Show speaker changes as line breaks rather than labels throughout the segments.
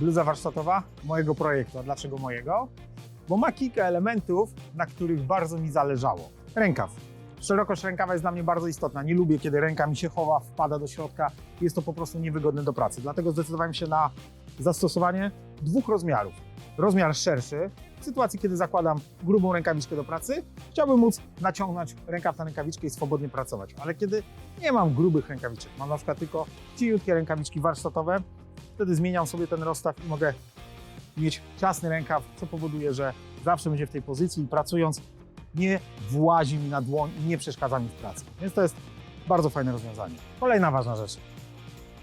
Bluza warsztatowa mojego projektu. A dlaczego mojego? Bo ma kilka elementów, na których bardzo mi zależało. Rękaw. Szerokość rękawa jest dla mnie bardzo istotna. Nie lubię, kiedy ręka mi się chowa, wpada do środka. Jest to po prostu niewygodne do pracy. Dlatego zdecydowałem się na zastosowanie dwóch rozmiarów. Rozmiar szerszy, w sytuacji, kiedy zakładam grubą rękawiczkę do pracy, chciałbym móc naciągnąć rękaw na rękawiczkę i swobodnie pracować. Ale kiedy nie mam grubych rękawiczek, mam na przykład tylko cieniutkie rękawiczki warsztatowe, wtedy zmieniam sobie ten rozstaw i mogę mieć ciasny rękaw, co powoduje, że zawsze będzie w tej pozycji i pracując nie włazi mi na dłoń i nie przeszkadza mi w pracy. Więc to jest bardzo fajne rozwiązanie. Kolejna ważna rzecz.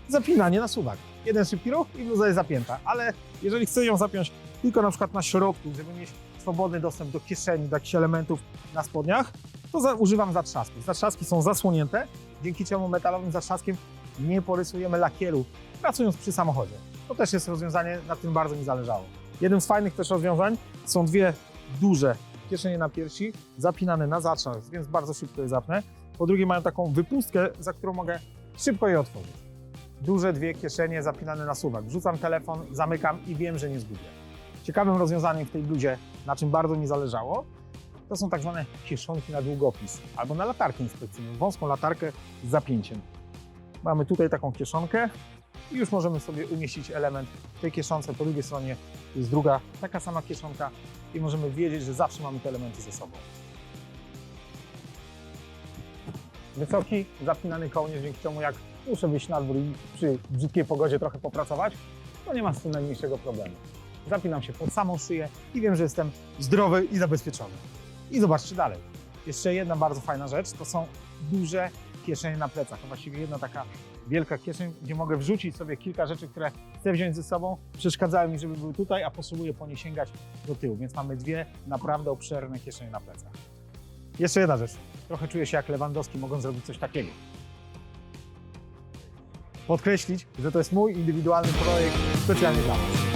Zapinanie na suwak. Jeden szybki ruch i bluza jest zapięta, ale jeżeli chcę ją zapiąć tylko na przykład na środku, żeby mieć swobodny dostęp do kieszeni, do jakichś elementów na spodniach, to za, używam zatrzasków. Zatrzaski są zasłonięte, dzięki czemu metalowym zatrzaskiem nie porysujemy lakieru, pracując przy samochodzie. To też jest rozwiązanie, na tym bardzo mi zależało. Jednym z fajnych też rozwiązań są dwie duże kieszenie na piersi, zapinane na zatrzask, więc bardzo szybko je zapnę. Po drugie mają taką wypustkę, za którą mogę szybko je otworzyć. Duże dwie kieszenie zapinane na suwak. Wrzucam telefon, zamykam i wiem, że nie zgubię. Ciekawym rozwiązaniem w tej bluzie, na czym bardzo mi zależało, to są tak zwane kieszonki na długopis albo na latarkę inspekcyjną, wąską latarkę z zapięciem. Mamy tutaj taką kieszonkę i już możemy sobie umieścić element w tej kieszonce. Po drugiej stronie jest druga taka sama kieszonka i możemy wiedzieć, że zawsze mamy te elementy ze sobą. Wysoki, zapinany kołnierz, dzięki czemu jak muszę wyjść na dwór i przy brzydkiej pogodzie trochę popracować, to nie ma z tym najmniejszego problemu. Zapinam się pod samą szyję i wiem, że jestem zdrowy i zabezpieczony. I zobaczcie dalej. Jeszcze jedna bardzo fajna rzecz, to są duże kieszenie na plecach. To właściwie jedna taka wielka kieszeń, gdzie mogę wrzucić sobie kilka rzeczy, które chcę wziąć ze sobą. Przeszkadzały mi, żeby były tutaj, a potrzebuję po nie sięgać do tyłu, więc mamy dwie naprawdę obszerne kieszenie na plecach. Jeszcze jedna rzecz. Trochę czuję się jak Lewandowski, mogąc zrobić coś takiego. Podkreślić, że to jest mój indywidualny projekt specjalnie dla Was.